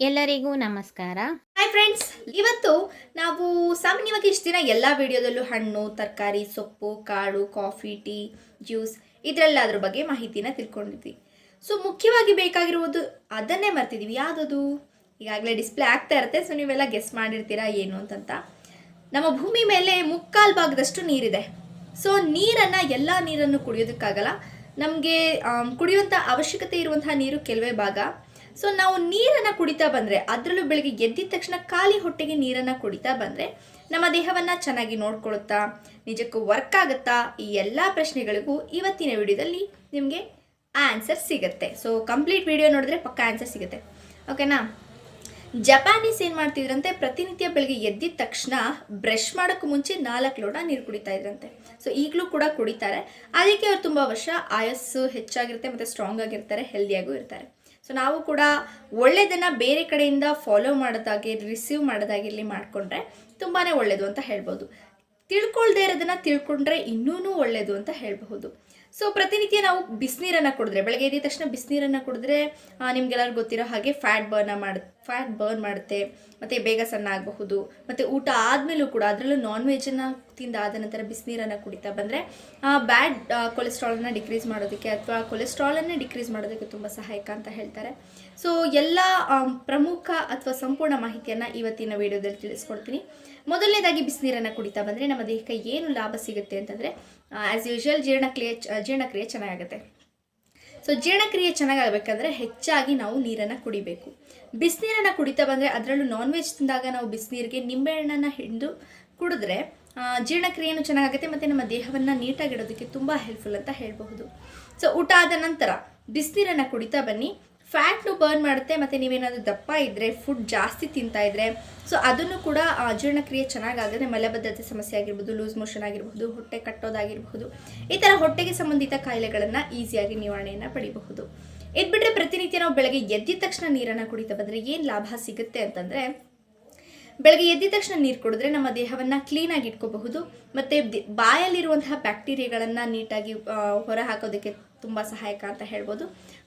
ಎಲ್ಲರಿಗೂ ನಮಸ್ಕಾರ. Hi friends ಇವತ್ತು ನಾವು ಸಾಮಾನ್ಯವಾಗಿ ಇಷ್ಟು ದಿನ ಎಲ್ಲ ವಿಡಿಯೋದಲ್ಲೂ ಹಣ್ಣು, ತರಕಾರಿ, ಸೊಪ್ಪು, ಕಾಳು ಕಾಫಿ ಟೀ ಜ್ಯೂಸ್ ಇದರೆಲ್ಲದ್ರ ಬಗ್ಗೆ ಮಾಹಿತಿನ ತಿಳ್ಕೊಂಡಿದ್ವಿ. ಸೊ ಮುಖ್ಯವಾಗಿ ಬೇಕಾಗಿರುವುದು ಅದನ್ನೇ ಮರ್ತಿದ್ದೀವಿ ಯಾವುದದು? ಈಗಾಗಲೇ ಡಿಸ್ಪ್ಲೇ ಆಗ್ತಾ ಇರುತ್ತೆ ಸೊ ನೀವೆಲ್ಲ ಗೆಸ್ ಮಾಡಿರ್ತೀರಾ ಏನು ಅಂತಂತ. ನಮ್ಮ ಭೂಮಿ ಮೇಲೆ ಮುಕ್ಕಾಲು ಭಾಗದಷ್ಟು ನೀರಿದೆ. ಸೊ ನೀರನ್ನು ಎಲ್ಲ ನೀರನ್ನು ಕುಡಿಯೋದಕ್ಕಾಗಲ್ಲ. ನಮಗೆ ಕುಡಿಯುವಂಥ ಅವಶ್ಯಕತೆ ಇರುವಂತಹ ನೀರು ಕೆಲವೇ ಭಾಗ. ಸೊ ನಾವು ನೀರನ್ನು ಕುಡಿತಾ ಬಂದರೆ, ಅದರಲ್ಲೂ ಬೆಳಗ್ಗೆ ಎದ್ದಿದ ತಕ್ಷಣ ಖಾಲಿ ಹೊಟ್ಟೆಗೆ ನೀರನ್ನು ಕುಡಿತಾ ಬಂದರೆ, ನಮ್ಮ ದೇಹವನ್ನು ಚೆನ್ನಾಗಿ ನೋಡ್ಕೊಳುತ್ತಾ ನಿಜಕ್ಕೂ ವರ್ಕ್ ಆಗುತ್ತಾ, ಈ ಎಲ್ಲ ಪ್ರಶ್ನೆಗಳಿಗೂ ಇವತ್ತಿನ ವಿಡಿಯೋದಲ್ಲಿ ನಿಮಗೆ ಆನ್ಸರ್ ಸಿಗುತ್ತೆ. ಸೊ ಕಂಪ್ಲೀಟ್ ವಿಡಿಯೋ ನೋಡಿದ್ರೆ ಪಕ್ಕ ಆನ್ಸರ್ ಸಿಗುತ್ತೆ. ಓಕೆನಾ ಜಪಾನೀಸ್ ಏನು ಮಾಡ್ತಿದ್ರಂತೆ, ಪ್ರತಿನಿತ್ಯ ಬೆಳಗ್ಗೆ ಎದ್ದಿದ ತಕ್ಷಣ ಬ್ರಷ್ ಮಾಡೋಕ್ಕೂ ಮುಂಚೆ ನಾಲ್ಕು ಲೋಟ ನೀರು ಕುಡಿತಾ ಇದ್ರಂತೆ. ಸೊ ಈಗಲೂ ಕೂಡ ಕುಡಿತಾರೆ. ಅದಕ್ಕೆ ಅವ್ರು ತುಂಬ ವರ್ಷ ಆಯಸ್ಸು ಹೆಚ್ಚಾಗಿರುತ್ತೆ, ಮತ್ತು ಸ್ಟ್ರಾಂಗ್ ಆಗಿರ್ತಾರೆ ಹೆಲ್ದಿಯಾಗೂ ಇರ್ತಾರೆ. ಸೊ ನಾವು ಕೂಡ ಒಳ್ಳೆಯದನ್ನು ಬೇರೆ ಕಡೆಯಿಂದ ಫಾಲೋ ಮಾಡೋದಾಗಿ ರಿಸೀವ್ ಮಾಡೋದಾಗಿರಲಿ ಮಾಡಿಕೊಂಡ್ರೆ ತುಂಬಾ ಒಳ್ಳೆಯದು ಅಂತ ಹೇಳ್ಬೋದು. ತಿಳ್ಕೊಳ್ದೇ ಇರೋದನ್ನ ತಿಳ್ಕೊಂಡ್ರೆ ಇನ್ನೂ ಒಳ್ಳೆಯದು ಅಂತ ಹೇಳಬಹುದು. ಸೊ ಪ್ರತಿನಿತ್ಯ ನಾವು ಬಿಸಿನೀರನ್ನು ಕುಡಿದ್ರೆ, ಬೆಳಗ್ಗೆ ಎದ್ದ ತಕ್ಷಣ ಬಿಸಿನೀರನ್ನು ಕುಡಿದ್ರೆ ನಿಮ್ಗೆಲ್ಲರೂ ಗೊತ್ತಿರೋ ಹಾಗೆ ಫ್ಯಾಟ್ ಬರ್ನ ಮಾಡ ಫ್ಯಾಟ್ ಬರ್ನ್ ಮಾಡುತ್ತೆ, ಮತ್ತು ಬೇಗ ಸಣ್ಣ ಆಗಬಹುದು, ಮತ್ತು ಊಟ ಆದಮೇಲೂ ಕೂಡ ಅದರಲ್ಲೂ ನಾನ್ ವೆಜ್ಜನ್ನು ತಿಂದಾದ ನಂತರ ಬಿಸಿನೀರನ್ನು ಕುಡಿತಾ ಬಂದರೆ ಬ್ಯಾಡ್ ಕೊಲೆಸ್ಟ್ರಾಲನ್ನು ಡಿಕ್ರೀಸ್ ಮಾಡೋದಕ್ಕೆ ಅಥವಾ ಕೊಲೆಸ್ಟ್ರಾಲನ್ನೇ ಡಿಕ್ರೀಸ್ ಮಾಡೋದಕ್ಕೆ ತುಂಬ ಸಹಾಯಕ ಅಂತ ಹೇಳ್ತಾರೆ. ಸೊ ಎಲ್ಲ ಪ್ರಮುಖ ಅಥವಾ ಸಂಪೂರ್ಣ ಮಾಹಿತಿಯನ್ನು ಇವತ್ತಿನ ವಿಡಿಯೋದಲ್ಲಿ ತಿಳಿಸ್ಕೊಡ್ತೀನಿ. ಮೊದಲನೇದಾಗಿ ಬಿಸಿನೀರನ್ನು ಕುಡಿತಾ ಬಂದರೆ ನಮ್ಮ ದೇಹಕ್ಕೆ ಏನು ಲಾಭ ಸಿಗುತ್ತೆ ಅಂತಂದರೆ ಆ್ಯಸ್ ಯೂಶುವಲ್ ಜೀರ್ಣಕ್ರಿಯೆ ಜೀರ್ಣಕ್ರಿಯೆ ಚೆನ್ನಾಗಾಗುತ್ತೆ. ಸೊ ಜೀರ್ಣಕ್ರಿಯೆ ಚೆನ್ನಾಗಾಗಬೇಕಂದ್ರೆ ಹೆಚ್ಚಾಗಿ ನಾವು ನೀರನ್ನು ಕುಡಿಬೇಕು. ಬಿಸಿನೀರನ್ನು ಕುಡಿತಾ ಬಂದರೆ ಅದರಲ್ಲೂ ನಾನ್ ವೆಜ್ ತಿಂದಾಗ ನಾವು ಬಿಸಿನೀರಿಗೆ ನಿಂಬೆಹಣ್ಣನ್ನು ಹಿಂಡು ಕುಡಿದ್ರೆ ಜೀರ್ಣಕ್ರಿಯೆಯೂ ಚೆನ್ನಾಗುತ್ತೆ ಮತ್ತು ನಮ್ಮ ದೇಹವನ್ನು ನೀಟಾಗಿಡೋದಕ್ಕೆ ತುಂಬ ಹೆಲ್ಪ್ಫುಲ್ ಅಂತ ಹೇಳಬಹುದು. ಸೊ ಊಟ ಆದ ನಂತರ ಬಿಸಿನೀರನ್ನು ಕುಡಿತಾ ಬನ್ನಿ. ಫ್ಯಾಟ್ನು ಬರ್ನ್ ಮಾಡುತ್ತೆ, ಮತ್ತು ನೀವೇನಾದರೂ ದಪ್ಪ ಇದ್ದರೆ ಫುಡ್ ಜಾಸ್ತಿ ತಿಂತಾ ಇದ್ದರೆ ಸೊ ಅದನ್ನು ಕೂಡ ಅಜೀರ್ಣಕ್ರಿಯೆ ಜೀರ್ಣಕ್ರಿಯೆ ಚೆನ್ನಾಗಾಗುತ್ತೆ ಮಲಬದ್ಧತೆ ಸಮಸ್ಯೆ ಆಗಿರ್ಬೋದು, ಲೂಸ್ ಮೋಷನ್ ಆಗಿರಬಹುದು ಹೊಟ್ಟೆ ಕಟ್ಟೋದಾಗಿರಬಹುದು ಈ ಥರ ಹೊಟ್ಟೆಗೆ ಸಂಬಂಧಿತ ಕಾಯಿಲೆಗಳನ್ನು ಈಸಿಯಾಗಿ ನಿವಾರಣೆಯನ್ನು ಪಡಿಬಹುದು. ಇದ್ಬಿಟ್ರೆ ಪ್ರತಿನಿತ್ಯ ನಾವು ಬೆಳಗ್ಗೆ ಎದ್ದಿದ ತಕ್ಷಣ ನೀರನ್ನು ಕುಡಿತಾ ಬಂದರೆ ಏನು ಲಾಭ ಸಿಗುತ್ತೆ ಅಂತಂದರೆ, ಬೆಳಗ್ಗೆ ಎದ್ದಿದ ತಕ್ಷಣ ನೀರು ಕುಡಿದ್ರೆ ನಮ್ಮ ದೇಹವನ್ನು ಕ್ಲೀನಾಗಿ ಇಟ್ಕೋಬಹುದು, ಮತ್ತು ಬಾಯಲ್ಲಿರುವಂತಹ ಬ್ಯಾಕ್ಟೀರಿಯಾಗಳನ್ನು ನೀಟಾಗಿ ಹೊರಹಾಕೋದಕ್ಕೆ ಹೊರ ಹಾಕೋದಕ್ಕೆ ತುಂಬ ಸಹಾಯಕ ಅಂತ ಹೇಳ್ಬೋದು.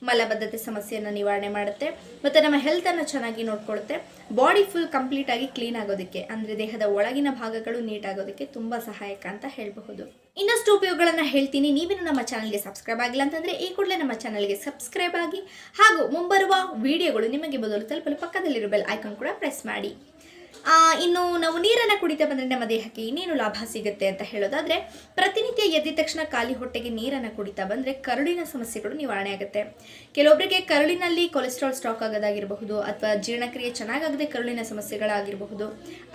ಮಲಬದ್ಧತೆ ಸಮಸ್ಯೆಯನ್ನು ನಿವಾರಣೆ ಮಾಡುತ್ತೆ. ಮತ್ತು ನಮ್ಮ ಹೆಲ್ತನ್ನು ಚೆನ್ನಾಗಿ ನೋಡ್ಕೊಳುತ್ತೆ. ಬಾಡಿ ಫುಲ್ ಕಂಪ್ಲೀಟಾಗಿ ಕ್ಲೀನ್ ಆಗೋದಕ್ಕೆ, ಅಂದರೆ ದೇಹದ ಒಳಗಿನ ಭಾಗಗಳು ನೀಟ್ ಆಗೋದಕ್ಕೆ ತುಂಬ ಸಹಾಯಕ ಅಂತ ಹೇಳಬಹುದು. ಇನ್ನಷ್ಟು ಉಪಯೋಗಗಳನ್ನು ಹೇಳ್ತೀನಿ. ನೀವೇನು ನಮ್ಮ ಚಾನಲ್ಗೆ ಸಬ್ಸ್ಕ್ರೈಬ್ ಆಗಿಲ್ಲ ಅಂತಂದರೆ ಈ ಕೂಡಲೇ ನಮ್ಮ ಚಾನಲ್ಗೆ ಸಬ್ಸ್ಕ್ರೈಬ್ ಆಗಿ, ಹಾಗೂ ಮುಂಬರುವ ವಿಡಿಯೋಗಳು ನಿಮಗೆ ಮೊದಲು ತಲುಪಲು ಪಕ್ಕದಲ್ಲಿರೋ ಬೆಲ್ ಐಕಾನ್ ಕೂಡ ಪ್ರೆಸ್ ಮಾಡಿ. ಇನ್ನು ನಾವು ನೀರನ್ನು ಕುಡಿತಾ ಬಂದರೆ ನಮ್ಮ ದೇಹಕ್ಕೆ ಇನ್ನೇನು ಲಾಭ ಸಿಗುತ್ತೆ ಅಂತ ಹೇಳೋದಾದರೆ, ಪ್ರತಿನಿತ್ಯ ಎದ್ದ ತಕ್ಷಣ ಖಾಲಿ ಹೊಟ್ಟೆಗೆ ನೀರನ್ನು ಕುಡಿತಾ ಬಂದರೆ ಕರುಳಿನ ಸಮಸ್ಯೆಗಳು ನಿವಾರಣೆ ಆಗುತ್ತೆ. ಕೆಲವೊಬ್ಬರಿಗೆ ಕರುಳಿನಲ್ಲಿ ಕೊಲೆಸ್ಟ್ರಾಲ್ ಸ್ಟಾಕ್ ಆಗೋದಾಗಿರಬಹುದು ಅಥವಾ ಜೀರ್ಣಕ್ರಿಯೆ ಚೆನ್ನಾಗಾಗದೆ ಕರುಳಿನ ಸಮಸ್ಯೆಗಳಾಗಿರಬಹುದು,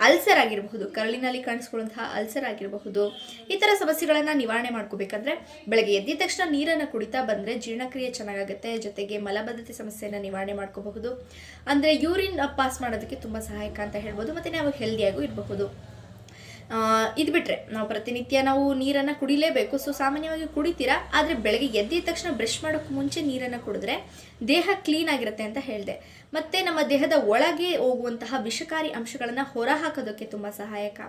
ಅಲ್ಸರ್ ಆಗಿರಬಹುದು, ಕರುಳಿನಲ್ಲಿ ಕಾಣಿಸ್ಕೊಳ್ಳುವಂತಹ ಅಲ್ಸರ್ ಆಗಿರಬಹುದು, ಈ ಥರ ಸಮಸ್ಯೆಗಳನ್ನು ನಿವಾರಣೆ ಮಾಡ್ಕೋಬೇಕಂದ್ರೆ ಬೆಳಗ್ಗೆ ಎದ್ದ ತಕ್ಷಣ ನೀರನ್ನು ಕುಡಿತಾ ಬಂದರೆ ಜೀರ್ಣಕ್ರಿಯೆ ಚೆನ್ನಾಗಾಗುತ್ತೆ, ಜೊತೆಗೆ ಮಲಬದ್ಧತೆ ಸಮಸ್ಯೆಯನ್ನು ನಿವಾರಣೆ ಮಾಡ್ಕೋಬಹುದು. ಅಂದರೆ ಯೂರಿನ್ ಪಾಸ್ ಮಾಡೋದಕ್ಕೆ ತುಂಬ ಸಹಾಯಕ ಅಂತ ಹೇಳ್ಬೋದು. ಮತ್ತು ನಾವು ಹೆಲ್ದಿಯಾಗೂ ಇರಬಹುದು. ಇದು ಬಿಟ್ಟರೆ ನಾವು ಪ್ರತಿನಿತ್ಯ ನಾವು ನೀರನ್ನು ಕುಡಿಲೇಬೇಕು. ಸೊ ಸಾಮಾನ್ಯವಾಗಿ ಕುಡಿತೀರಾ? ಆದರೆ ಬೆಳಗ್ಗೆ ಎದ್ದಿದ ತಕ್ಷಣ ಬ್ರಷ್ ಮಾಡೋಕ್ಕೆ ಮುಂಚೆ ನೀರನ್ನು ಕುಡಿದ್ರೆ ದೇಹ ಕ್ಲೀನ್ ಆಗಿರುತ್ತೆ ಅಂತ ಹೇಳಿದೆ. ಮತ್ತು ನಮ್ಮ ದೇಹದ ಒಳಗೆ ಹೋಗುವಂತಹ ವಿಷಕಾರಿ ಅಂಶಗಳನ್ನು ಹೊರ ಹಾಕೋದಕ್ಕೆ ತುಂಬ ಸಹಾಯಕ.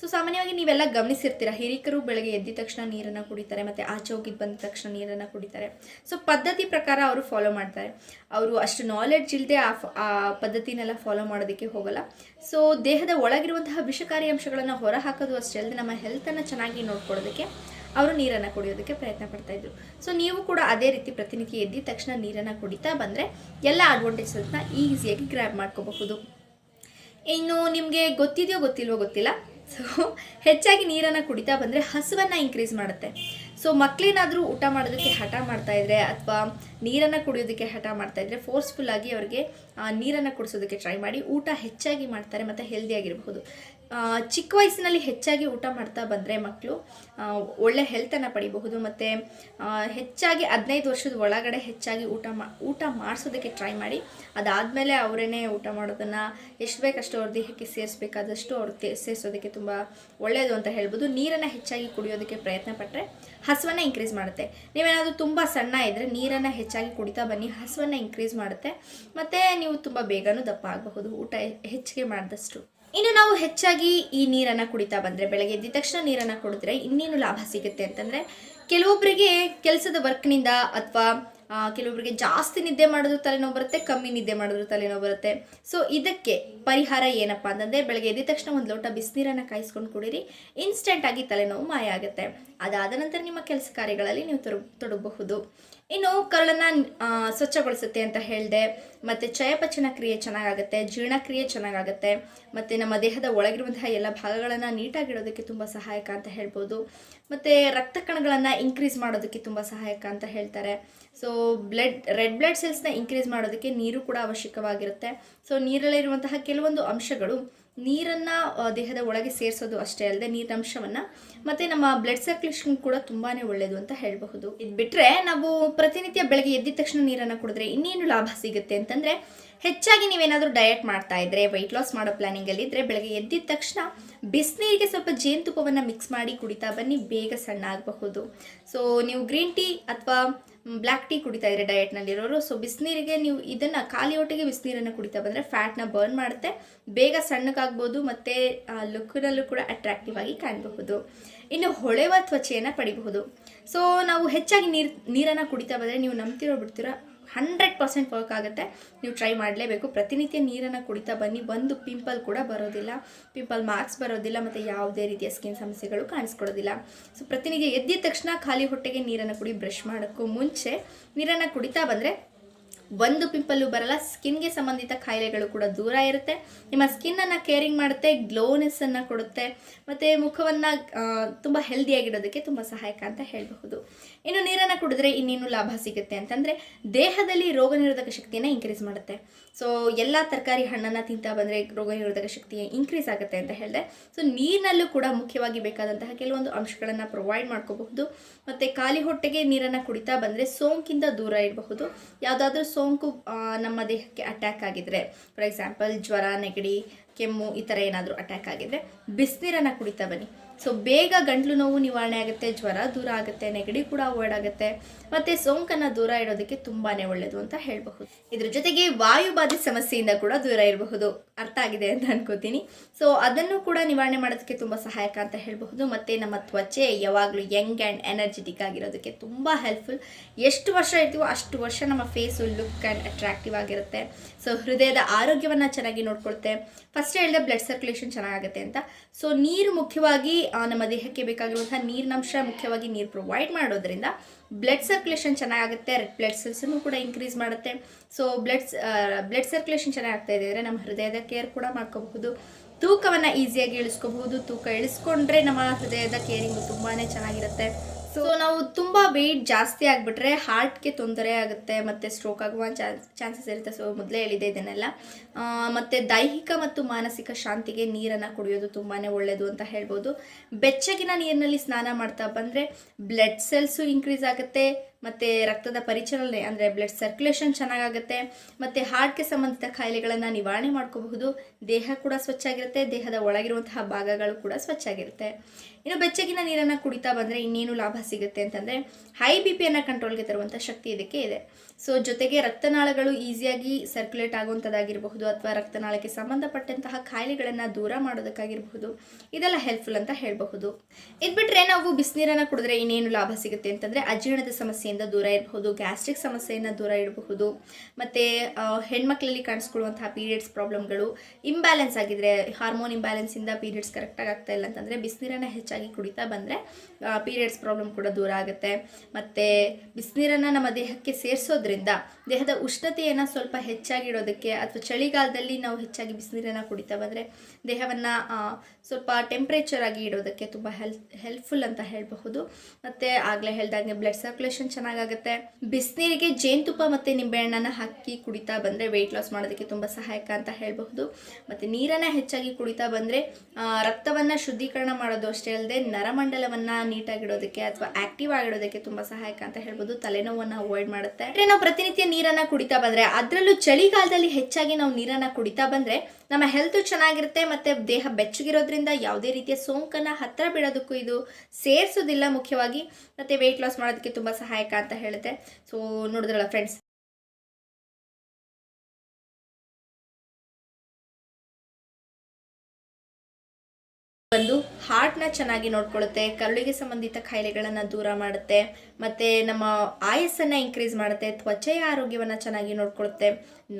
ಸೊ ಸಾಮಾನ್ಯವಾಗಿ ನೀವೆಲ್ಲ ಗಮನಿಸಿರ್ತೀರ, ಹಿರಿಕರು ಬೆಳಗ್ಗೆ ಎದ್ದಿದ ತಕ್ಷಣ ನೀರನ್ನು ಕುಡಿತಾರೆ, ಮತ್ತು ಆಚೆ ಹೋಗಿದ್ದು ಬಂದ ತಕ್ಷಣ ನೀರನ್ನು ಕುಡಿತಾರೆ. ಸೊ ಪದ್ಧತಿ ಪ್ರಕಾರ ಅವರು ಫಾಲೋ ಮಾಡ್ತಾರೆ. ಅವರು ಅಷ್ಟು ನಾಲೆಡ್ಜ್ ಇಲ್ಲದೆ ಆ ಆ ಪದ್ಧತಿನೆಲ್ಲ ಫಾಲೋ ಮಾಡೋದಕ್ಕೆ ಹೋಗಲ್ಲ. ಸೊ ದೇಹದ ಒಳಗಿರುವಂತಹ ವಿಷಕಾರಿ ಅಂಶಗಳನ್ನು ಹೊರ ಹಾಕೋದು ಅಷ್ಟೇ ಅಲ್ಲದೆ ನಮ್ಮ ಹೆಲ್ತನ್ನು ಚೆನ್ನಾಗಿ ನೋಡ್ಕೊಳ್ಳೋದಕ್ಕೆ ಅವರು ನೀರನ್ನು ಕುಡಿಯೋದಕ್ಕೆ ಪ್ರಯತ್ನ ಪಡ್ತಾ ಇದ್ರು. ಸೊ ನೀವು ಕೂಡ ಅದೇ ರೀತಿ ಪ್ರತಿನಿತ್ಯ ಎದ್ದಿದ ತಕ್ಷಣ ನೀರನ್ನು ಕುಡಿತಾ ಬಂದರೆ ಎಲ್ಲ ಅಡ್ವಾಂಟೇಜಸ್ನ ಈಸಿಯಾಗಿ ಗ್ರ್ಯಾಬ್ ಮಾಡ್ಕೋಬಹುದು. ಇನ್ನು ನಿಮಗೆ ಗೊತ್ತಿದೆಯೋ ಗೊತ್ತಿಲ್ವೋ ಗೊತ್ತಿಲ್ಲ. ಸೊ ಹೆಚ್ಚಾಗಿ ನೀರನ್ನು ಕುಡಿತಾ ಬಂದರೆ ಹಸುವನ್ನು ಇನ್ಕ್ರೀಸ್ ಮಾಡುತ್ತೆ. ಸೊ ಮಕ್ಕಳೇನಾದರೂ ಊಟ ಮಾಡೋದಕ್ಕೆ ಹಠ ಮಾಡ್ತಾ ಇದ್ರೆ ಅಥವಾ ನೀರನ್ನು ಕುಡಿಯೋದಕ್ಕೆ ಹಠ ಮಾಡ್ತಾ ಇದ್ರೆ ಫೋರ್ಸ್ಫುಲ್ಲಾಗಿ ಅವರಿಗೆ ನೀರನ್ನು ಕುಡಿಸೋದಕ್ಕೆ ಟ್ರೈ ಮಾಡಿ ಊಟ ಹೆಚ್ಚಾಗಿ ಮಾಡ್ತಾರೆ ಮತ್ತು ಹೆಲ್ದಿಯಾಗಿರಬಹುದು ಚಿಕ್ಕ ವಯಸ್ಸಿನಲ್ಲಿ ಹೆಚ್ಚಾಗಿ ಊಟ ಮಾಡ್ತಾ ಬಂದರೆ ಮಕ್ಕಳು ಒಳ್ಳೆ ಹೆಲ್ತನ್ನು ಪಡಿಬಹುದು ಮತ್ತು ಹೆಚ್ಚಾಗಿ ಹದಿನೈದು ವರ್ಷದ ಒಳಗಡೆ ಹೆಚ್ಚಾಗಿ ಊಟ ಮಾ, ಊಟ ಮಾಡಿಸೋದಕ್ಕೆ ಟ್ರೈ ಮಾಡಿ. ಅದಾದಮೇಲೆ ಅವರೇನೆ ಊಟ ಮಾಡೋದನ್ನು ಎಷ್ಟು ಬೇಕಷ್ಟು ಅವ್ರ ದೇಹಕ್ಕೆ ಸೇರಿಸ್ಬೇಕಾದಷ್ಟು ಅವ್ರು ಸೇರಿಸೋದಕ್ಕೆ ತುಂಬ ಒಳ್ಳೆಯದು ಅಂತ ಹೇಳ್ಬೋದು. ನೀರನ್ನು ಹೆಚ್ಚಾಗಿ ಕುಡಿಯೋದಕ್ಕೆ ಪ್ರಯತ್ನ ಪಟ್ಟರೆ ಹಸುವನ್ನು ಇನ್ಕ್ರೀಸ್ ಮಾಡುತ್ತೆ. ನೀವೇನಾದರೂ ತುಂಬ ಸಣ್ಣ ಇದ್ದರೆ ನೀರನ್ನು ಹೆಚ್ಚಾಗಿ ಕುಡಿತಾ ಬನ್ನಿ, ಹಸುವನ್ನು ಇನ್ಕ್ರೀಸ್ ಮಾಡುತ್ತೆ. ಮತ್ತು ನೀವು ತುಂಬ ಬೇಗನೂ ದಪ್ಪ ಆಗಬಹುದು. ಊಟ ಹೆಚ್ಚಿಗೆ ಮಾಡಿದಷ್ಟು. ಇನ್ನು ನಾವು ಹೆಚ್ಚಾಗಿ ಈ ನೀರನ್ನು ಕುಡಿತಾ ಬಂದರೆ, ಬೆಳಗ್ಗೆ ಎದ್ದ ತಕ್ಷಣ ನೀರನ್ನು ಕುಡಿದ್ರೆ ಇನ್ನೇನು ಲಾಭ ಸಿಗುತ್ತೆ ಅಂತಂದರೆ ಕೆಲವೊಬ್ಬರಿಗೆ ಕೆಲಸದ ವರ್ಕ್ನಿಂದ ಅಥವಾ ಕೆಲವೊಬ್ಬರಿಗೆ ಜಾಸ್ತಿ ನಿದ್ದೆ ಮಾಡಿದ್ರು ತಲೆನೋವು ಬರುತ್ತೆ, ಕಮ್ಮಿ ನಿದ್ದೆ ಮಾಡಿದ್ರು ತಲೆನೋವು ಬರುತ್ತೆ. ಸೊ ಇದಕ್ಕೆ ಪರಿಹಾರ ಏನಪ್ಪ ಅಂತಂದರೆ, ಬೆಳಗ್ಗೆ ಎದ್ದ ತಕ್ಷಣ ಒಂದು ಲೋಟ ಬಿಸಿನೀರನ್ನು ಕಾಯಿಸ್ಕೊಂಡು ಕುಡೀರಿ ಇನ್ಸ್ಟೆಂಟಾಗಿ ತಲೆನೋವು ಮಾಯ ಆಗುತ್ತೆ ಅದಾದ ನಂತರ ನಿಮ್ಮ ಕೆಲಸ ಕಾರ್ಯಗಳಲ್ಲಿ ನೀವು ತೊಡ ತೊಡಗಬಹುದು. ಇನ್ನು ಕರಳನ್ನು ಸ್ವಚ್ಛಗೊಳಿಸುತ್ತೆ ಅಂತ ಹೇಳಿದೆ. ಮತ್ತು ಚಯಪಚನ ಕ್ರಿಯೆ ಚೆನ್ನಾಗಾಗುತ್ತೆ, ಜೀರ್ಣಕ್ರಿಯೆ ಚೆನ್ನಾಗಾಗುತ್ತೆ, ಮತ್ತು ನಮ್ಮ ದೇಹದ ಒಳಗಿರುವಂತಹ ಎಲ್ಲ ಭಾಗಗಳನ್ನು ನೀಟಾಗಿಡೋದಕ್ಕೆ ತುಂಬ ಸಹಾಯಕ ಅಂತ ಹೇಳ್ಬೋದು. ಮತ್ತು ರಕ್ತ ಕಣಗಳನ್ನು ಇನ್ಕ್ರೀಸ್ ಮಾಡೋದಕ್ಕೆ ತುಂಬ ಸಹಾಯಕ ಅಂತ ಹೇಳ್ತಾರೆ. ಸೊ ಬ್ಲಡ್ ರೆಡ್ ಬ್ಲಡ್ ಸೆಲ್ಸ್ನ ಇನ್ಕ್ರೀಸ್ ಮಾಡೋದಕ್ಕೆ ನೀರು ಕೂಡ ಅವಶ್ಯಕವಾಗಿರುತ್ತೆ. ಸೊ ನೀರಲ್ಲಿರುವಂತಹ ಕೆಲವೊಂದು ಅಂಶಗಳು ನೀರನ್ನು ದೇಹದ ಒಳಗೆ ಸೇರಿಸೋದು ಅಷ್ಟೇ ಅಲ್ಲದೆ ನೀರಿನ ಅಂಶವನ್ನು ಮತ್ತು ನಮ್ಮ ಬ್ಲಡ್ ಸರ್ಕ್ಯುಲೇಷನ್ ಕೂಡ ತುಂಬಾ ಒಳ್ಳೆಯದು ಅಂತ ಹೇಳಬಹುದು. ಇದು ಬಿಟ್ಟರೆ ನಾವು ಪ್ರತಿನಿತ್ಯ ಬೆಳಗ್ಗೆ ಎದ್ದಿದ ತಕ್ಷಣ ನೀರನ್ನು ಕುಡಿದ್ರೆ ಇನ್ನೇನು ಲಾಭ ಸಿಗುತ್ತೆ ಅಂತಂದರೆ ಹೆಚ್ಚಾಗಿ ನೀವೇನಾದರೂ ಡಯಟ್ ಮಾಡ್ತಾ ಇದ್ರೆ ವೆಯ್ಟ್ ಲಾಸ್ ಮಾಡೋ ಪ್ಲಾನಿಂಗಲ್ಲಿ ಇದ್ರೆ, ಬೆಳಗ್ಗೆ ಎದ್ದಿದ ತಕ್ಷಣ ಬಿಸಿನೀರಿಗೆ ಸ್ವಲ್ಪ ಜೇನುತುಪ್ಪವನ್ನು ಮಿಕ್ಸ್ ಮಾಡಿ ಕುಡಿತಾ ಬನ್ನಿ, ಬೇಗ ಸಣ್ಣ ಆಗಬಹುದು. ಸೊ ನೀವು ಗ್ರೀನ್ ಟೀ ಅಥವಾ ಬ್ಲ್ಯಾಕ್ ಟೀ ಕುಡಿತಾ ಇದ್ರೆ ಡಯಟ್ನಲ್ಲಿರೋರು ಸೊ ಬಿಸಿನೀರಿಗೆ ನೀವು ಇದನ್ನು ಖಾಲಿ ಹೊಟ್ಟೆಗೆ ಬಿಸಿನೀರನ್ನು ಕುಡಿತಾ ಬಂದರೆ ಫ್ಯಾಟ್ನ ಬರ್ನ್ ಮಾಡುತ್ತೆ. ಬೇಗ ಸಣ್ಣಗಾಗ್ಬೋದು ಮತ್ತು ಲುಕ್ನಲ್ಲೂ ಕೂಡ ಅಟ್ರಾಕ್ಟಿವ್ ಆಗಿ ಕಾಣಬಹುದು. ಇನ್ನು ಹೊಳೆವ ತ್ವಚೆಯನ್ನು ಪಡಿಬಹುದು. ಸೊ ನಾವು ಹೆಚ್ಚಾಗಿ ನೀರು, ನೀರನ್ನು ಕುಡಿತಾ ಬಂದರೆ ನೀವು ನಂಬ್ತಿರೋ ಬಿಡ್ತಿರೋ? ಹಂಡ್ರೆಡ್ ಪರ್ಸೆಂಟ್ ವರ್ಕ್ ಆಗುತ್ತೆ. ನೀವು ಟ್ರೈ ಮಾಡಲೇಬೇಕು. ಪ್ರತಿನಿತ್ಯ ನೀರನ್ನು ಕುಡಿತಾ ಬನ್ನಿ. ಒಂದು ಪಿಂಪಲ್ ಕೂಡ ಬರೋದಿಲ್ಲ. ಪಿಂಪಲ್ ಮಾರ್ಕ್ಸ್ ಬರೋದಿಲ್ಲ ಮತ್ತು ಯಾವುದೇ ರೀತಿಯ ಸ್ಕಿನ್ ಸಮಸ್ಯೆಗಳು ಕಾಣಿಸ್ಕೊಡೋದಿಲ್ಲ ಸೊ ಪ್ರತಿನಿತ್ಯ ಎದ್ದಿದ ತಕ್ಷಣ ಖಾಲಿ ಹೊಟ್ಟೆಗೆ ನೀರನ್ನು ಕುಡಿ ಬ್ರಷ್ ಮಾಡೋಕ್ಕೂ ಮುಂಚೆ ನೀರನ್ನು ಕುಡಿತಾ ಬಂದರೆ ಒಂದು ಪಿಂಪಲ್ಲು ಬರಲ್ಲ, ಸ್ಕಿನ್ಗೆ ಸಂಬಂಧಿತ ಕಾಯಿಲೆಗಳು ಕೂಡ ದೂರ ಇರುತ್ತೆ. ನಿಮ್ಮ ಸ್ಕಿನ್ನನ್ನು ಕೇರಿಂಗ್ ಮಾಡುತ್ತೆ ಗ್ಲೋನೆಸ್ಸನ್ನು ಕೊಡುತ್ತೆ, ಮತ್ತು ಮುಖವನ್ನು ತುಂಬ ಹೆಲ್ದಿಯಾಗಿಡೋದಕ್ಕೆ ತುಂಬ ಸಹಾಯಕ ಅಂತ ಹೇಳಬಹುದು. ಇನ್ನು ನೀರನ್ನು ಕುಡಿದ್ರೆ ಇನ್ನೇನು ಲಾಭ ಸಿಗುತ್ತೆ ಅಂತಂದರೆ, ದೇಹದಲ್ಲಿ ರೋಗ ನಿರೋಧಕ ಶಕ್ತಿಯನ್ನು ಇನ್ಕ್ರೀಸ್ ಮಾಡುತ್ತೆ. ಸೊ ಎಲ್ಲ ತರಕಾರಿ ಹಣ್ಣನ್ನು ತಿಂತಾ ಬಂದರೆ ರೋಗ ನಿರೋಧಕ ಶಕ್ತಿ ಇನ್ಕ್ರೀಸ್ ಆಗುತ್ತೆ ಅಂತ ಹೇಳಿದೆ. ಸೊ ನೀರಿನಲ್ಲೂ ಕೂಡ ಮುಖ್ಯವಾಗಿ ಬೇಕಾದಂತಹ ಕೆಲವೊಂದು ಅಂಶಗಳನ್ನು ಪ್ರೊವೈಡ್ ಮಾಡ್ಕೋಬಹುದು. ಮತ್ತು ಖಾಲಿ ಹೊಟ್ಟೆಗೆ ನೀರನ್ನು ಕುಡಿತಾ ಬಂದರೆ ಸೋಂಕಿಂದ ದೂರ ಇರಬಹುದು. ಯಾವುದಾದ್ರೂ ಸೋಂಕು ನಮ್ಮ ದೇಹಕ್ಕೆ ಅಟ್ಯಾಕ್ ಆಗಿದ್ರೆ ಫಾರ್ ಎಕ್ಸಾಂಪಲ್ ಜ್ವರ, ನೆಗಡಿ, ಕೆಮ್ಮು, ಈ ಥರ ಏನಾದರೂ ಅಟ್ಯಾಕ್ ಆಗಿದ್ರೆ, ಬಿಸಿನೀರನ್ನು ಕುಡಿತಾ ಬನ್ನಿ. ಸೊ ಬೇಗ ಗಂಟ್ಲು ನೋವು ನಿವಾರಣೆ ಆಗುತ್ತೆ, ಜ್ವರ ದೂರ ಆಗುತ್ತೆ, ನೆಗಡಿ ಕೂಡ ಅವಾಯ್ಡ್ ಆಗುತ್ತೆ, ಮತ್ತು ಸೋಂಕನ್ನು ದೂರ ಇಡೋದಕ್ಕೆ ತುಂಬಾ ಒಳ್ಳೆಯದು ಅಂತ ಹೇಳಬಹುದು. ಇದ್ರ ಜೊತೆಗೆ ವಾಯುಬಾಧೆ ಸಮಸ್ಯೆಯಿಂದ ಕೂಡ ದೂರ ಇರಬಹುದು. ಅರ್ಥ ಆಗಿದೆ ಅಂತ ಅನ್ಕೋತೀನಿ. ಸೊ ಅದನ್ನು ಕೂಡ ನಿವಾರಣೆ ಮಾಡೋದಕ್ಕೆ ತುಂಬ ಸಹಾಯಕ ಅಂತ ಹೇಳಬಹುದು. ಮತ್ತು ನಮ್ಮ ತ್ವಚೆ ಯಾವಾಗಲೂ ಯಂಗ್ ಆ್ಯಂಡ್ ಎನರ್ಜೆಟಿಕ್ ಆಗಿರೋದಕ್ಕೆ ತುಂಬ ಹೆಲ್ಪ್ಫುಲ್ ಎಷ್ಟು ವರ್ಷ ಇರ್ತೀವೋ ಅಷ್ಟು ವರ್ಷ ನಮ್ಮ ಫೇಸು ಲುಕ್ ಆ್ಯಂಡ್ ಅಟ್ರಾಕ್ಟಿವ್ ಆಗಿರುತ್ತೆ. ಸೊ ಹೃದಯದ ಆರೋಗ್ಯವನ್ನು ಚೆನ್ನಾಗಿ ನೋಡ್ಕೊಳ್ತೆ. ಫಸ್ಟ್ ಹೇಳಿದೆ ಬ್ಲಡ್ ಸರ್ಕ್ಯುಲೇಷನ್ ಚೆನ್ನಾಗುತ್ತೆ ಅಂತ. ಸೊ ನೀರು ಮುಖ್ಯವಾಗಿ ನಮ್ಮ ದೇಹಕ್ಕೆ ಬೇಕಾಗಿರುವಂಥ ನೀರಿನಂಶ ಮುಖ್ಯವಾಗಿ ನೀರು ಪ್ರೊವೈಡ್ ಮಾಡೋದ್ರಿಂದ ಬ್ಲಡ್ ಸರ್ಕ್ಯುಲೇಷನ್ ಚೆನ್ನಾಗುತ್ತೆ ರೆಡ್ ಬ್ಲಡ್ ಸೆಲ್ಸನ್ನು ಕೂಡ ಇನ್ಕ್ರೀಸ್ ಮಾಡುತ್ತೆ. ಸೊ ಬ್ಲಡ್ ಬ್ಲಡ್ ಸರ್ಕ್ಯುಲೇಷನ್ ಚೆನ್ನಾಗ್ತಾ ಇದೆ ನಮ್ಮ ಹೃದಯದ ಕೇರ್ ಕೂಡ ಮಾಡ್ಕೋಬಹುದು. ತೂಕವನ್ನು ಈಸಿಯಾಗಿ ಇಳಿಸ್ಕೋಬಹುದು. ತೂಕ ಇಳಿಸ್ಕೊಂಡ್ರೆ ನಮ್ಮ ಹೃದಯದ ಕೇರಿಂಗು ತುಂಬಾ ಚೆನ್ನಾಗಿರುತ್ತೆ. ಸೊ ನಾವು ತುಂಬ ವೆಯ್ಟ್ ಜಾಸ್ತಿ ಆಗಿಬಿಟ್ರೆ ಹಾರ್ಟ್ಗೆ ತೊಂದರೆ ಆಗುತ್ತೆ, ಮತ್ತು ಸ್ಟ್ರೋಕ್ ಆಗುವ ಚಾನ್ಸಸ್ ಇರುತ್ತೆ. ಸೊ ಮೊದಲೇ ಹೇಳಿದೆ ಇದನ್ನೆಲ್ಲ. ಮತ್ತು ದೈಹಿಕ ಮತ್ತು ಮಾನಸಿಕ ಶಾಂತಿಗೆ ನೀರನ್ನು ಕುಡಿಯೋದು ತುಂಬಾ ಒಳ್ಳೆಯದು ಅಂತ ಹೇಳ್ಬೋದು. ಬೆಚ್ಚಗಿನ ನೀರಿನಲ್ಲಿ ಸ್ನಾನ ಮಾಡ್ತಾ ಬಂದರೆ ಬ್ಲಡ್ ಸೆಲ್ಸು ಇನ್ಕ್ರೀಸ್ ಆಗುತ್ತೆ ಮತ್ತು ರಕ್ತದ ಪರಿಚಲನೆ, ಅಂದರೆ ಬ್ಲಡ್ ಸರ್ಕ್ಯುಲೇಷನ್ ಚೆನ್ನಾಗಾಗುತ್ತೆ, ಮತ್ತು ಹಾರ್ಟ್ಗೆ ಸಂಬಂಧಿತ ಕಾಯಿಲೆಗಳನ್ನು ನಿವಾರಣೆ ಮಾಡ್ಕೋಬಹುದು. ದೇಹ ಕೂಡ ಸ್ವಚ್ಛಾಗಿರುತ್ತೆ, ದೇಹದ ಒಳಗಿರುವಂತಹ ಭಾಗಗಳು ಕೂಡ ಸ್ವಚ್ಛಾಗಿರುತ್ತೆ. ಇನ್ನು ಬೆಚ್ಚಗಿನ ನೀರನ್ನು ಕುಡಿತಾ ಬಂದರೆ ಇನ್ನೇನು ಲಾಭ ಸಿಗುತ್ತೆ ಅಂತಂದರೆ ಹೈ ಬಿ ಪಿಯನ್ನು ಕಂಟ್ರೋಲ್ಗೆ ತರುವಂಥ ಶಕ್ತಿ ಇದಕ್ಕೆ ಇದೆ. ಸೊ ಜೊತೆಗೆ ರಕ್ತನಾಳಗಳು ಈಸಿಯಾಗಿ ಸರ್ಕ್ಯುಲೇಟ್ ಆಗುವಂಥದ್ದಾಗಿರಬಹುದು ಅಥವಾ ರಕ್ತನಾಳಕ್ಕೆ ಸಂಬಂಧಪಟ್ಟಂತಹ ಕಾಯಿಲೆಗಳನ್ನು ದೂರ ಮಾಡೋದಕ್ಕಾಗಿರಬಹುದು. ಇದೆಲ್ಲ ಹೆಲ್ಪ್ಫುಲ್ ಅಂತ ಹೇಳಬಹುದು. ಇದು ಬಿಟ್ಟರೆ ನಾವು ಬಿಸಿನೀರನ್ನು ಕುಡಿದ್ರೆ ಇನ್ನೇನು ಲಾಭ ಸಿಗುತ್ತೆ ಅಂತಂದರೆ ಅಜೀರ್ಣದ ಸಮಸ್ಯೆಯಿಂದ ದೂರ ಇರಬಹುದು ಗ್ಯಾಸ್ಟ್ರಿಕ್ ಸಮಸ್ಯೆಯಿಂದ ದೂರ ಇಡಬಹುದು ಮತ್ತು ಹೆಣ್ಮಕ್ಳಲ್ಲಿ ಕಾಣಿಸ್ಕೊಳ್ಳುವಂತಹ ಪೀರಿಯಡ್ಸ್ ಪ್ರಾಬ್ಲಮ್ಗಳು ಇಂಬ್ಯಾಲೆನ್ಸ್ ಆಗಿದ್ರೆ ಹಾರ್ಮೋನ್ ಇಂಬ್ಯಾಲೆನ್ಸಿಂದ ಪೀರಿಯಡ್ಸ್ ಕರೆಕ್ಟಾಗಿ ಆಗ್ತಾ ಇಲ್ಲ ಅಂತಂದರೆ ಬಿಸಿನೀರನ್ನು ಹೆಚ್ಚಾಗಿ ಕುಡಿತಾ ಬಂದರೆ ಪೀರಿಯಡ್ಸ್ ಪ್ರಾಬ್ಲಮ್ ಕೂಡ ದೂರ ಆಗುತ್ತೆ. ಮತ್ತು, ಬಿಸಿನೀರನ್ನು ನಮ್ಮ ದೇಹಕ್ಕೆ ಸೇರಿಸೋದ್ರಿಂದ ದೇಹದ ಉಷ್ಣತೆಯನ್ನು ಸ್ವಲ್ಪ ಹೆಚ್ಚಾಗಿ ಇಡೋದಕ್ಕೆ ಅಥವಾ ಚಳಿಗಾಲದಲ್ಲಿ ನಾವು ಹೆಚ್ಚಾಗಿ ಬಿಸಿನೀರನ್ನು ಕುಡಿತಾ ಬಂದರೆ ದೇಹವನ್ನು ಸ್ವಲ್ಪ ಟೆಂಪ್ರೇಚರ್ ಆಗಿ ಇಡೋದಕ್ಕೆ ತುಂಬ ಹೆಲ್ಪ್ ಹೆಲ್ಪ್ಫುಲ್ ಅಂತ ಹೇಳಬಹುದು. ಮತ್ತು ಆಗಲೇ ಹೇಳ್ದಂಗೆ ಬ್ಲಡ್ ಸರ್ಕ್ಯುಲೇಷನ್ ಚೆನ್ನಾಗಾಗುತ್ತೆ. ಬಿಸಿನೀರಿಗೆ ಜೇನುತುಪ್ಪ ಮತ್ತು ನಿಂಬೆಹಣ್ಣನ್ನು ಹಾಕಿ ಕುಡಿತಾ ಬಂದರೆ ವೆಯ್ಟ್ ಲಾಸ್ ಮಾಡೋದಕ್ಕೆ ತುಂಬ ಸಹಾಯಕ ಅಂತ ಹೇಳಬಹುದು. ಮತ್ತು ನೀರನ್ನು ಹೆಚ್ಚಾಗಿ ಕುಡಿತಾ ಬಂದರೆ ರಕ್ತವನ್ನು ಶುದ್ಧೀಕರಣ ಮಾಡೋದು ಅಷ್ಟೇ ಅಲ್ಲದೆ ನರಮಂಡಲವನ್ನು ನೀಟಾಗಿಡೋದಕ್ಕೆ ಅಥವಾ ಆಕ್ಟಿವ್ ಆಗಿಡೋದಕ್ಕೆ ತುಂಬ ಸಹಾಯಕ ಅಂತ ಹೇಳ್ಬೋದು ತಲೆನೋವನ್ನು ಅವಾಯ್ಡ್ ಮಾಡುತ್ತೆ. ನಾವು ಪ್ರತಿನಿತ್ಯ ನೀರನ್ನು ಕುಡಿತಾ ಬಂದರೆ, ಅದರಲ್ಲೂ ಚಳಿಗಾಲದಲ್ಲಿ ಹೆಚ್ಚಾಗಿ ನಾವು ನೀರನ್ನು ಕುಡಿತಾ ಬಂದರೆ ನಮ್ಮ ಹೆಲ್ತ್ ಚೆನ್ನಾಗಿರುತ್ತೆ ಮತ್ತು ದೇಹ ಬೆಚ್ಚಗಿರೋದ್ರಿಂದ ಯಾವುದೇ ರೀತಿಯ ಸೋಂಕನ್ನು ಹತ್ತಿರ ಬಿಡೋದಕ್ಕೂ ಇದು ಸೇರಿಸೋದಿಲ್ಲ ಮುಖ್ಯವಾಗಿ. ಮತ್ತು ವೆಯ್ಟ್ ಲಾಸ್ ಮಾಡೋದಕ್ಕೆ ತುಂಬ ಸಹಾಯಕ ಅಂತ ಹೇಳುತ್ತೆ. ಸೊ ನೋಡಿದ್ರಲ್ಲ ಫ್ರೆಂಡ್ಸ್ ಬಂದು ಹಾರ್ಟ್ನ ಚೆನ್ನಾಗಿ ನೋಡ್ಕೊಳ್ಳುತ್ತೆ ಕರುಳಿಗೆ ಸಂಬಂಧಿತ ಕಾಯಿಲೆಗಳನ್ನು ದೂರ ಮಾಡುತ್ತೆ, ಮತ್ತು ನಮ್ಮ ಆಯಸ್ಸನ್ನು ಇನ್ಕ್ರೀಸ್ ಮಾಡುತ್ತೆ, ತ್ವಚೆಯ ಆರೋಗ್ಯವನ್ನು ಚೆನ್ನಾಗಿ ನೋಡ್ಕೊಳ್ಳುತ್ತೆ,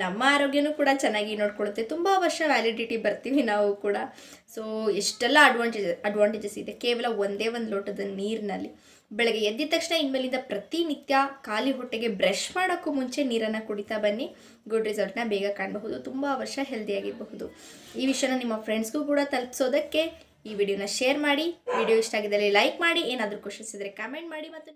ನಮ್ಮ ಆರೋಗ್ಯನೂ ಕೂಡ ಚೆನ್ನಾಗಿ ನೋಡ್ಕೊಳ್ಳುತ್ತೆ, ತುಂಬ ವರ್ಷ ವ್ಯಾಲಿಡಿಟಿ ಬರ್ತೀವಿ ನಾವು ಕೂಡ. ಸೊ ಎಷ್ಟೆಲ್ಲ ಅಡ್ವಾಂಟೇಜ್ ಅಡ್ವಾಂಟೇಜಸ್ ಇದೆ? ಕೇವಲ ಒಂದೇ ಒಂದು ಲೋಟದ ನೀರಿನಲ್ಲಿ. ಬೆಳಗ್ಗೆ ಎದ್ದಿದ ತಕ್ಷಣ ಇನ್ಮೇಲಿಂದ ಪ್ರತಿನಿತ್ಯ ಖಾಲಿ ಹೊಟ್ಟೆಗೆ ಬ್ರಷ್ ಮಾಡೋಕ್ಕೂ ಮುಂಚೆ ನೀರನ್ನು ಕುಡಿತಾ ಬನ್ನಿ. ಗುಡ್ ರಿಸಲ್ಟ್ನ ಬೇಗ ಕಾಣಬಹುದು. ತುಂಬ ವರ್ಷ ಹೆಲ್ದಿಯಾಗಿರಬಹುದು ಈ ವಿಷಯನ ನಿಮ್ಮ ಫ್ರೆಂಡ್ಸ್ಗೂ ಕೂಡ ತಲುಪಿಸೋದಕ್ಕೆ ಈ ವಿಡಿಯೋನ ಶೇರ್ ಮಾಡಿ. ವಿಡಿಯೋ ಇಷ್ಟ ಆಗಿದ್ದಲ್ಲಿ ಲೈಕ್ ಮಾಡಿ. ಏನಾದರೂ ಕ್ವಶನ್ಸ್ ಇದ್ದರೆ ಕಮೆಂಟ್ ಮಾಡಿ ಮತ್ತು